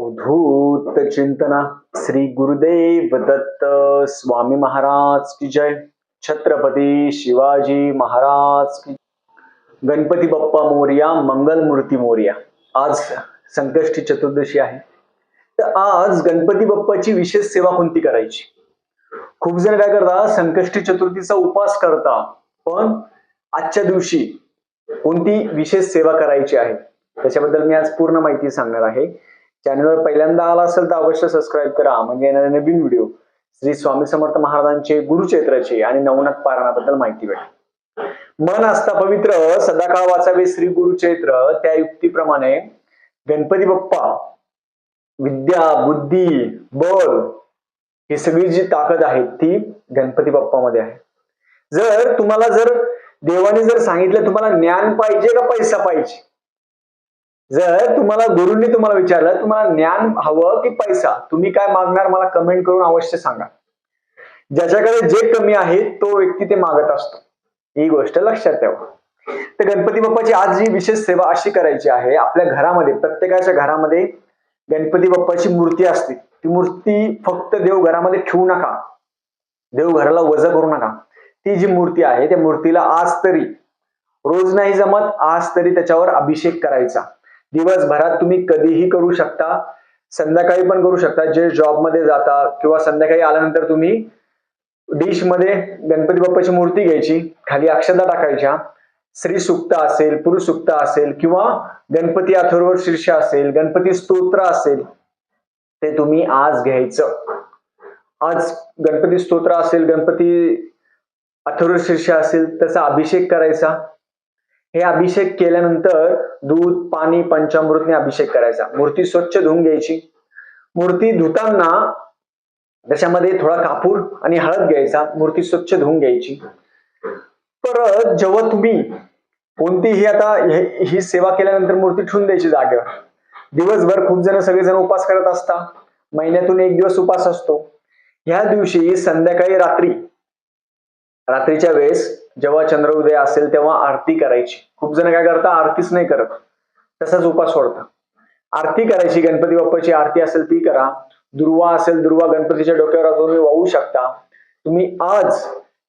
अवधूत चिंतना श्री गुरुदेव दत्त स्वामी महाराज की जय। छत्रपती शिवाजी महाराज की गणपती बाप्पा मोर्या मंगल मूर्ती मोर्या आज संकष्टी चतुर्दशी आहे। तर आज गणपती बाप्पाची विशेष सेवा कोणती करायची? खूप जण काय करतात संकष्टी चतुर्थीचा उपास करता पण आजच्या दिवशी कोणती विशेष सेवा करायची आहे? त्याच्याबद्दल मी आज पूर्ण माहिती सांगणार आहे। चॅनलवर पहिल्यांदा आला असेल तर अवश्य सबस्क्राईब करा. म्हणजे येणारे नवीन व्हिडिओ श्री स्वामी समर्थ महाराजांचे गुरुचैत्राचे आणि नवनाथ पारायणाबद्दल माहिती भेटेल. मन असता पवित्र सदाकाळ वाचावे श्री गुरुचैत्र त्या युक्तीप्रमाणे गणपती बाप्पा विद्या बुद्धी बळ ही सगळी जी ताकद आहे ती गणपती बाप्पामध्ये आहे. जर तुम्हाला जर देवाने जर सांगितलं तुम्हाला ज्ञान पाहिजे का पैसा पाहिजे? जर तुम्हाला गुरुंनी तुम्हाला विचारलं तुम्हाला ज्ञान हवं की पैसा तुम्ही काय मागणार मला कमेंट करून अवश्य सांगा. ज्याच्याकडे जे कमी आहे तो व्यक्ती ते मागत असतो. ही गोष्ट लक्षात ठेवा. तर गणपती बाप्पाची आज जी विशेष सेवा अशी करायची आहे आपल्या घरामध्ये प्रत्येकाच्या घरामध्ये गणपती बाप्पाची मूर्ती असते. ती मूर्ती फक्त देव घरामध्ये ठेवू नका. देव घराला वजा करू नका. ती जी मूर्ती आहे त्या मूर्तीला आज तरी रोज नाही जमत आज तरी त्याच्यावर अभिषेक करायचा. दिवसभरात तुम्ही कधीही करू शकता संध्याकाळी पण करू शकता जे जॉबमध्ये जाता किंवा संध्याकाळी आल्यानंतर तुम्ही डिशमध्ये गणपती बाप्पाची मूर्ती घ्यायची खाली अक्षता टाकायच्या श्री सुक्त असेल पुरुष सुक्त असेल किंवा गणपती अथर्व शीर्ष असेल गणपती स्तोत्र असेल ते तुम्ही आज घ्यायचं. आज गणपती स्तोत्र असेल गणपती अथर्व शीर्ष असेल त्याचा अभिषेक करायचा. हे अभिषेक केल्यानंतर दूध पाणी पंचामृतने अभिषेक करायचा. मूर्ती स्वच्छ धुवून घ्यायची. मूर्ती धुताना त्याच्यामध्ये थोडा कापूर आणि हळद घ्यायचा. मूर्ती स्वच्छ धुवून घ्यायची. परत जेव्हा तुम्ही कोणतीही आता ही सेवा केल्यानंतर मूर्ती ठेवून द्यायची जागेवर. दिवसभर खूप जण सगळेजण उपास करत असता महिन्यातून एक दिवस उपास असतो. ह्या दिवशी संध्याकाळी रात्री रात्रीच्या वेळेस जेव्हा चंद्र उदय असेल तेव्हा आरती करायची. खूप जण काय करतात? आरतीच नाही करत. तसाच उपास सोडता आरती करायची. गणपती बाप्पाची आरती असेल ती करा. दुर्वा असेल दुर्वा गणपतीच्या डोक्यावर तुम्ही वाहू शकता. तुम्ही आज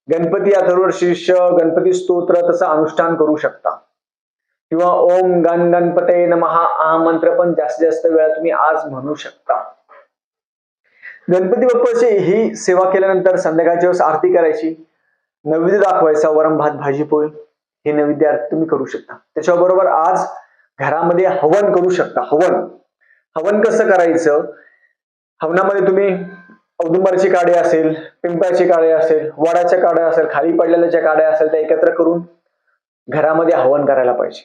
गणपती अथर्व शिष्य गणपती स्तोत्र तसं अनुष्ठान करू शकता. किंवा ओम गण गणपते नमहा हा मंत्र पण जास्तीत जास्त वेळा तुम्ही आज म्हणू शकता. गणपती बाप्पाची ही सेवा केल्यानंतर संध्याकाळच्या वेळेस आरती करायची. नैवेद्य दाखवायचा वरण भात भाजी पोळी हे नैवेद्य तुम्ही करू शकता. त्याच्याबरोबर आज घरामध्ये हवन करू शकता हवन. हवन कसं करायचं? हवनामध्ये तुम्ही औदुंबरची काडे असेल पिंपळाची काडे असेल वडाच्या काड्या असेल खाली पडलेल्या ज्या काड्या असेल त्या एकत्र करून घरामध्ये हवन करायला पाहिजे.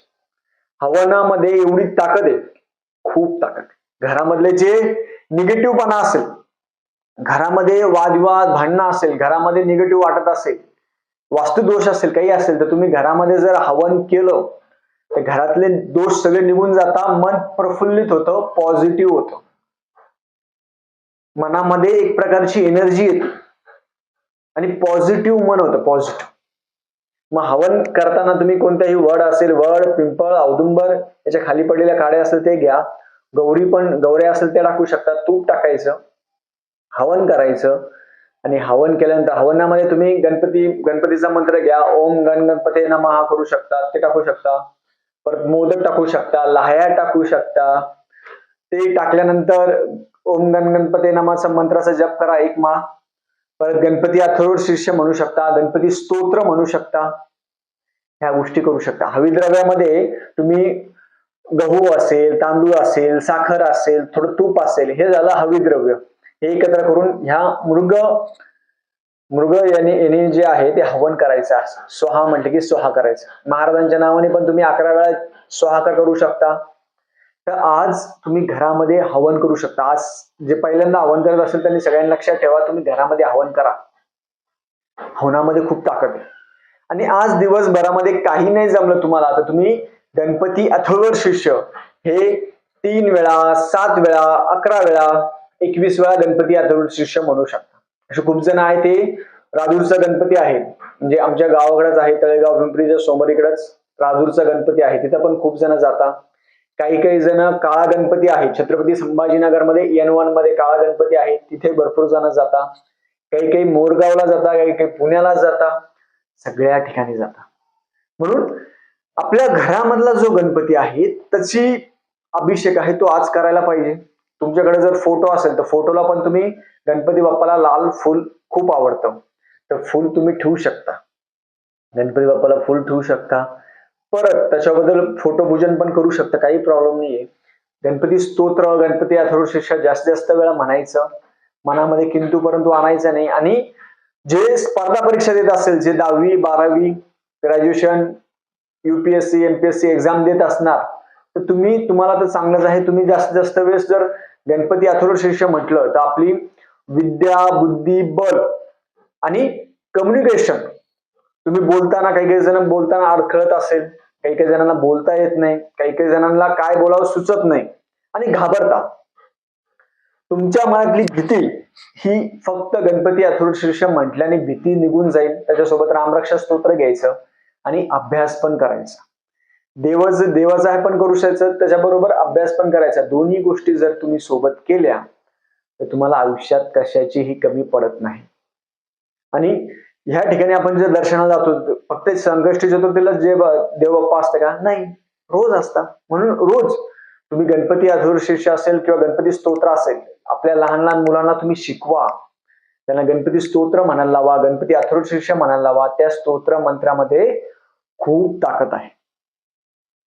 हवनामध्ये एवढी ताकद आहे खूप ताकद आहे. घरामधले जे निगेटिव्हपणा असेल घरामध्ये वादविवाद भांडणं असेल घरामध्ये निगेटिव्ह वाटत असेल वास्तुदोष असेल काही असेल तर तुम्ही घरामध्ये जर हवन केलं तर घरातले दोष सगळे निघून जाता मन प्रफुल्लित होतं पॉझिटिव्ह होतं. मनामध्ये एक प्रकारची एनर्जी येते. आणि पॉझिटिव्ह मन होतं पॉझिटिव्ह मग हवन करताना तुम्ही कोणत्याही वड असेल वड पिंपळ औदुंबर याच्या खाली पडलेल्या काड्या असेल ते घ्या. गौरी पण गौऱ्या असेल ते टाकू शकता तूप टाकायचं. हवन करायचं. आणि हवन केल्यानंतर हवनामध्ये तुम्ही गणपती गणपतीचा मंत्र घ्या. ओम गण गणपती हा करू शकता. ते टाकू शकता. परत मोदक टाकू शकता. लाह्या टाकू शकता. ते टाकल्यानंतर ओम गण गणपती नामाचा मंत्राचा जप करा एक माळ. परत गणपती अथर्व शीर्ष म्हणू शकता. गणपती स्तोत्र म्हणू शकता. ह्या गोष्टी करू शकता. हविद्रव्यामध्ये तुम्ही गहू असेल तांदूळ असेल साखर असेल थोडं तूप असेल हे झालं हविद्रव्य. हे एकत्र करून ह्या मृग मृग याने याने जे आहे ते हवन करायचं असं सोहा म्हटलं की सोहा करायचं. महाराजांच्या नावाने पण तुम्ही अकरा वेळा सोहाकार करू शकता. तर आज तुम्ही घरामध्ये हवन करू शकता. आज जे पहिल्यांदा हवन करत असेल त्यांनी सगळ्यांना लक्षात ठेवा तुम्ही घरामध्ये हवन करा. हवनामध्ये खूप ताकद आहे. आणि आज दिवसभरामध्ये काही नाही जमलं तुम्हाला. तर तुम्ही गणपती अथर्व शिष्य हे तीन वेळा सात वेळा अकरा वेळा एकवीस वेळा गणपती अथर्व शिष्य म्हणू शकता असे खूप जण आहे ते राजूरचा गणपती आहे. म्हणजे आमच्या गावाकडेच आहे तळेगाव पिंपरीच्या समोर राजूरचा गणपती आहे. तिथं पण खूप जण जातात. काही काही जण काळा गणपती आहे. छत्रपती संभाजीनगरमध्ये एन वनमध्ये काळा गणपती आहे. तिथे भरपूर जण जाता काही काही मोरगावला जाता काही काही पुण्याला जाता सगळ्या ठिकाणी जाता म्हणून आपल्या घरामधला जो गणपती आहे त्याची अभिषेक आहे तो आज करायला पाहिजे. तुमच्याकडे जर फोटो असेल तर फोटोला पण तुम्ही गणपती बाप्पाला लाल फुल खूप आवडतं. तर फुल तुम्ही ठेवू शकता. गणपती बाप्पाला फुल ठेवू शकता. परत त्याच्याबद्दल फोटोपूजन पण करू शकता काही प्रॉब्लेम नाहीये. गणपती स्तोत्र गणपती अथर्वशीर्षा जास्तीत जास्त वेळा म्हणायचं. मनामध्ये किंतु परंतु आणायचं नाही. आणि जे स्पर्धा परीक्षा देत असेल जे दहावी बारावी ग्रॅज्युएशन युपीएससी एमपीएससी एक्झाम देत असणार तुम्ही तुम्हाला तर चांगलंच आहे तुम्ही जास्तीत जास्त वेळेस जर गणपती अथर्वशीर्ष म्हटलं तर आपली विद्या बुद्धी बल आणि कम्युनिकेशन तुम्ही बोलताना काही काही जण बोलताना अडखळत असेल काही काही जणांना बोलता येत नाही काही काही जणांना काय बोलावं सुचत नाही आणि घाबरता. तुमच्या मनातली भीती ही फक्त गणपती अथर्वशीर्ष म्हटल्याने भीती निघून जाईल. त्याच्यासोबत रामरक्षा स्तोत्र घ्यायचं आणि अभ्यास पण करायचा. देवच देवाचा पण करू शकतं त्याच्याबरोबर अभ्यास पण करायचा. दोन्ही गोष्टी जर तुम्ही सोबत केल्या तर तुम्हाला आयुष्यात कशाचीही कमी पडत नाही. आणि ह्या ठिकाणी आपण जे दर्शनाला जातो फक्त संकष्टी चतुर्थीला जे ब- देवबाप्पा असतं का? नाही. रोज असता म्हणून रोज तुम्ही गणपती अधुरशीर्ष असेल किंवा गणपती स्तोत्र असेल आपल्या लहान लहान मुलांना तुम्ही शिकवा. त्यांना गणपती स्तोत्र म्हणायला लावा गणपती अथुरशीर्ष म्हणायला लावा. त्या स्तोत्र मंत्रामध्ये खूप ताकद आहे.